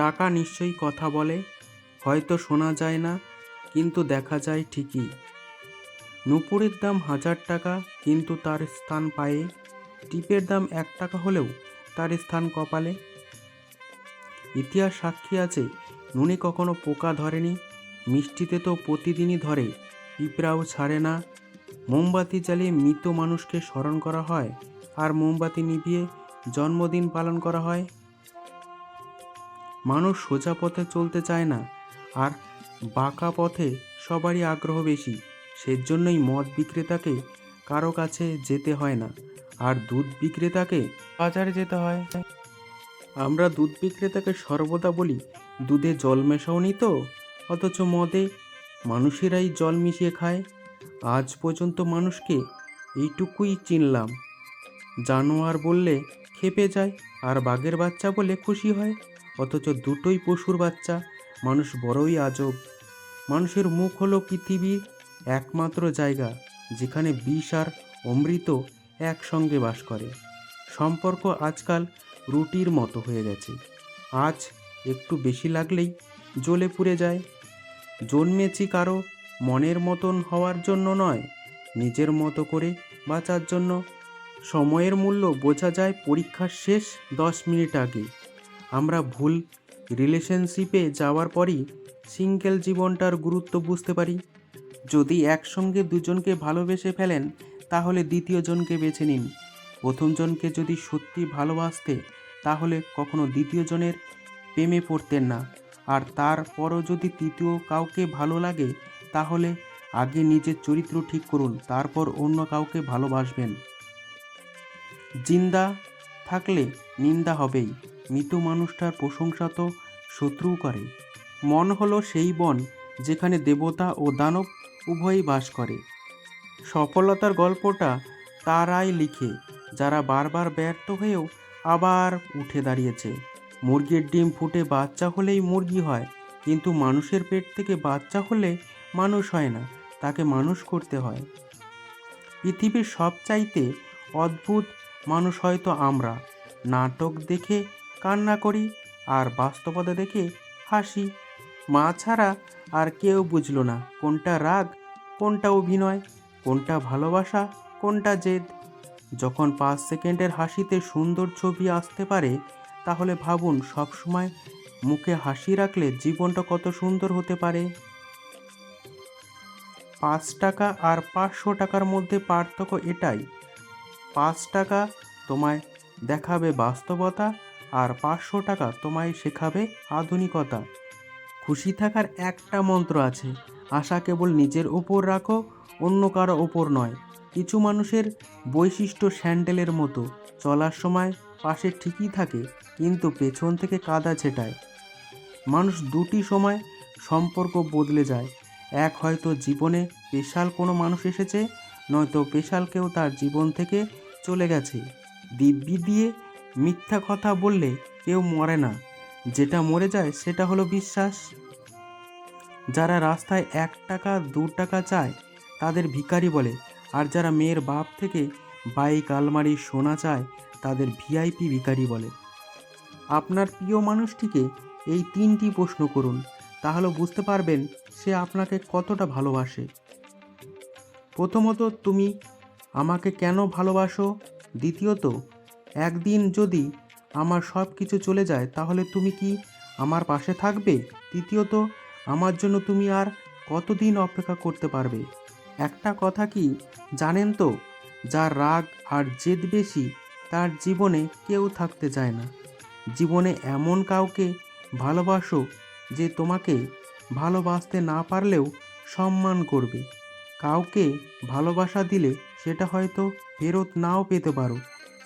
টাকা নিশ্চয়ই কথা বলে, হয়তো শোনা যায় না, কিন্তু দেখা যায় ঠিকই। নুপুরের দাম হাজার টাকা, কিন্তু তার স্থান পায়ে। টিপের দাম এক টাকা হলেও তার স্থান কপালে। ইতিহাস সাক্ষী আছে, নুনে কখনো পোকা ধরেনি, মিষ্টিতে তো প্রতিদিনই ধরে, পিঁপড়াও ছাড়ে না। মোমবাতি জ্বালিয়ে মৃত মানুষকে স্মরণ করা হয়, আর মোমবাতি নিভিয়ে জন্মদিন পালন করা হয়। মানুষ সোজা পথে চলতে চায় না, আর বাঁকা পথে সবারই আগ্রহ বেশি। সেজন্যই মদ বিক্রেতাকে কারও কাছে যেতে হয় না, আর দুধ বিক্রেতাকে বাজারে যেতে হয়। আমরা দুধ বিক্রেতাকে সর্বদা বলি, দুধে জল মেশাওনি তো, অথচ মদে মানুষেরাই জল মিশিয়ে খায়। আজ পর্যন্ত মানুষকে এইটুকুই চিনলাম। জানোয়ার বললে, খেপে যায়, আর বাঘের বাচ্চা বলে খুশি হয়। অথচ দুটোই পশুর বাচ্চা। মানুষ বড়ই আজব। মানুষের মুখ হলো পৃথিবীর একমাত্র জায়গা, যেখানে বিষ আর অমৃত একসঙ্গে বাস করে। সম্পর্ক আজকাল রুটির মতো হয়ে গেছে। আজ একটু বেশি লাগলেই জ্বলে পুড়ে যায়। জন্মেছি কারও মনের মতন হওয়ার জন্য নয়, নিজের মতো করে বাঁচার জন্য। সময়ের মূল্য বোঝা যায় পরীক্ষার শেষ দশ মিনিট আগে। আমরা ভুল রিলেশনশিপে যাওয়ার পরই সিঙ্গেল জীবনটার গুরুত্ব বুঝতে পারি। যদি একসঙ্গে দুজনকে ভালোবেসে ফেলেন, তাহলে দ্বিতীয় জনকে বেছে নিন। প্রথম জনকে যদি সত্যি ভালোবাসতে, তাহলে কখনো দ্বিতীয় জনের প্রেমে পড়তেন না। আর তারপরও যদি তৃতীয় কাউকে ভালো লাগে, তাহলে আগে নিজের চরিত্র ঠিক করুন, তারপর অন্য কাউকে ভালোবাসবেন। জিন্দা থাকলে নিন্দা হবেই। মৃত মানুষটার প্রশংসা তো শত্রু করে। মন হলো সেই বন যেখানে দেবতা ও দানব উভয়ই বাস করে। সফলতার গল্পটা তারাই লিখে, যারা বারবার ব্যর্থ হয়েও আবার উঠে দাঁড়িয়েছে। মুরগির ডিম ফুটে বাচ্চা হলেই মুরগি হয়, কিন্তু মানুষের পেট থেকে বাচ্চা হলে মানুষ হয় না, তাকে মানুষ করতে হয়। পৃথিবীর সবচাইতে অদ্ভুত মানুষ হয়তো আমরা। নাটক দেখে কান্না করি আর বাস্তবতা দেখে হাসি। মা ছাড়া আর কেউ বুঝলো না কোনটা রাগ, কোনটা অভিনয়, কোনটা ভালোবাসা, কোনটা জেদ। যখন পাঁচ সেকেন্ডের হাসিতে সুন্দর ছবি আসতে পারে, তাহলে ভাবুন সবসময় মুখে হাসি রাখলে জীবনটা কত সুন্দর হতে পারে। পাঁচ টাকা আর পাঁচশো টাকার মধ্যে পার্থক্য এটাই। পাঁচ টাকা তোমায় দেখাবে বাস্তবতা আর পাঁচশো টাকা তোমায় শেখাবে আধুনিকতা। খুশি থাকার একটা মন্ত্র আছে, আশা কেবল নিজের ওপর রাখো, অন্য কারও ওপর নয়। কিছু মানুষের বৈশিষ্ট্য স্যান্ডেলের মতো, চলার সময় পাশে ঠিকই থাকে, কিন্তু পেছন থেকে কাদা ছেটায়। মানুষ দুটি সময় সম্পর্ক বদলে যায়, এক হয়তো জীবনে স্পেশাল কোনো মানুষ এসেছে, নয়তো স্পেশাল কেউ তার জীবন থেকে চলে গেছে। দিব্যি দিয়ে মিথ্যা কথা বললে কেউ মরে না। যেটা মরে যায়, সেটা হলো বিশ্বাস। যারা রাস্তায় এক টাকা, দু টাকা চায়, তাদের ভিখারি বলে। আর যারা মেয়ের বাপ থেকে বাইক, আলমারি, সোনা চায়, তাদের ভিআইপি ভিখারি বলে। আপনার প্রিয় মানুষটিকে এই তিনটি প্রশ্ন করুন। তাহলে বুঝতে পারবেন সে আপনাকে কতটা ভালোবাসে। প্রথমত, তুমি আমাকে কেন ভালোবাসো? দ্বিতীয়ত একদিন যদি আমার সব কিছু চলে যায়, তাহলে তুমি কি আমার পাশে থাকবে? তৃতীয়ত, আমার জন্য তুমি আর কতদিন অপেক্ষা করতে পারবে? একটা কথা কি জানেন তো, যার রাগ আর জেদ বেশি, তার জীবনে কেউ থাকতে চায় না। জীবনে এমন কাউকে ভালোবাসো যে তোমাকে ভালোবাসতে না পারলেও সম্মান করবে। কাউকে ভালোবাসা দিলে সেটা হয়তো ফেরত নাও পেতে পারো।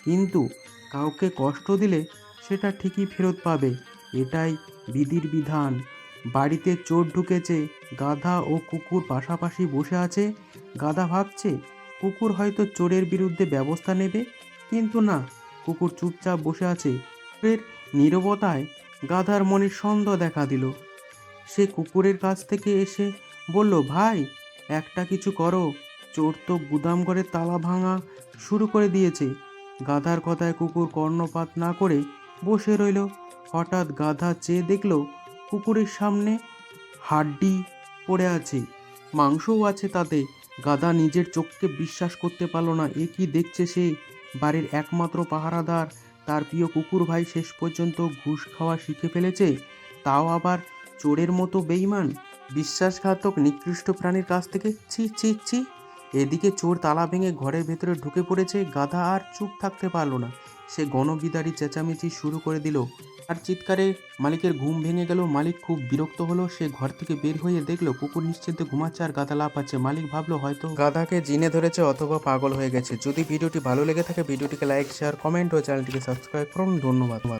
কিন্তু কাউকে কষ্ট দিলে সেটা ঠিকই ফেরত পাবে। এটাই বিধির বিধান। বাড়িতে চোর ঢুকেছে, গাধা ও কুকুর পাশাপাশি বসে আছে। গাধা ভাবছে, কুকুর হয়তো চোরের বিরুদ্ধে ব্যবস্থা নেবে। কিন্তু না, কুকুর চুপচাপ বসে আছে। কুকুরের নীরবতায় গাধার মনে সন্দেহ দেখা দিল। সে কুকুরের কাছ থেকে এসে বলল, ভাই, একটা কিছু করো। চোর তো গুদাম ঘরে তালা ভাঙা শুরু করে দিয়েছে। গাধার কথায় কুকুর কর্ণপাত না করে বসে রইল। হঠাৎ গাধা চেয়ে দেখল কুকুরের সামনে হাড্ডি পড়ে আছে। মাংসও আছে তাতে। গাধা নিজের চোখকে বিশ্বাস করতে পারল না। এ কি দেখছে সে? বাড়ির একমাত্র পাহারাদার। তার প্রিয় কুকুর ভাই শেষ পর্যন্ত ঘুষ খাওয়া শিখে ফেলেছে। তাও আবার চোরের মতো বেইমান। বিশ্বাসঘাতক নিকৃষ্ট প্রাণীর কাছ থেকে ছি ছি ছি এদিকে চোর তালা ভেঙে ঘরের ভেতরে ঢুকে পড়েছে, গাধা আর চুপ থাকতে পারল না। সে গণবিদারি চেঁচামেচি শুরু করে দিল। আর চিৎকারে মালিকের ঘুম ভেঙে গেল, মালিক খুব বিরক্ত হলো। সে ঘর থেকে বের হয়ে দেখল, কুকুর নিশ্চিন্তে ঘুমাচ্ছে আর গাধা লাফাচ্ছে। মালিক ভাবলো, হয়তো গাধাকে জিনে ধরেছে অথবা পাগল হয়ে গেছে। যদি ভিডিওটি ভালো লেগে থাকে, ভিডিওটিকে লাইক, শেয়ার, কমেন্ট ও চ্যানেলটিকে সাবস্ক্রাইব করুন। ধন্যবাদ।